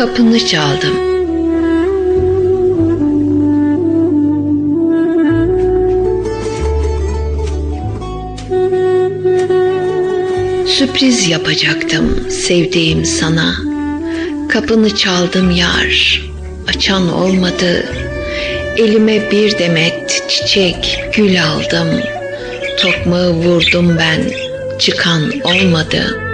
Kapını çaldım. Sürpriz yapacaktım sevdiğim sana. Kapını çaldım yar, açan olmadı. Elime bir demet çiçek, gül aldım. Tokmağı vurdum ben, çıkan olmadı.''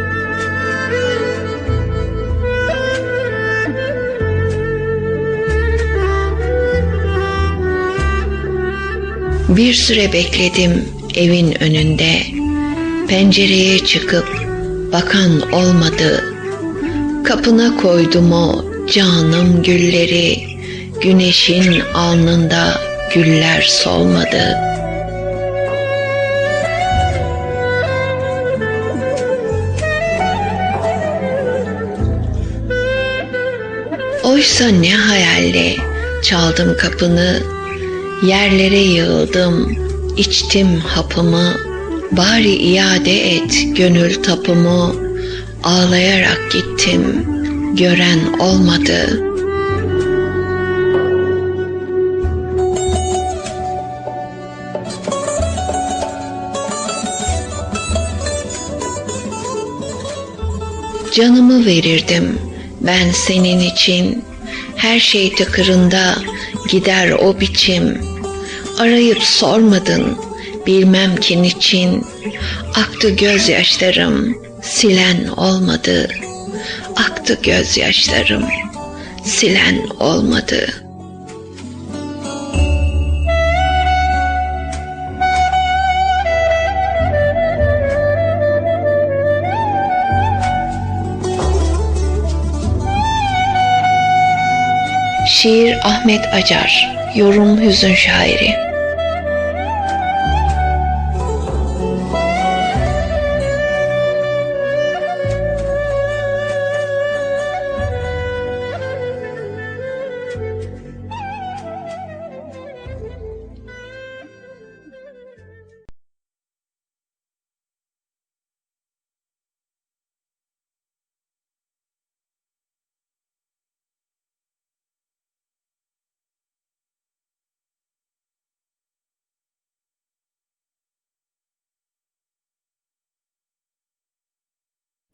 Bir süre bekledim evin önünde. Pencereye çıkıp bakan olmadı. Kapına koydum o canım gülleri. Güneşin alnında güller solmadı. Oysa ne hayalle çaldım kapını Yerlere yığıldım, içtim hapımı, bari iade et gönül tapumu, ağlayarak gittim, gören olmadı. Canımı verirdim ben senin için, her şey tıkırında gider o biçim. Arayıp sormadın, bilmem ki niçin. Aktı gözyaşlarım, silen olmadı. Aktı gözyaşlarım, silen olmadı. Şiir Ahmet Acar, yorum Hüzün Şairi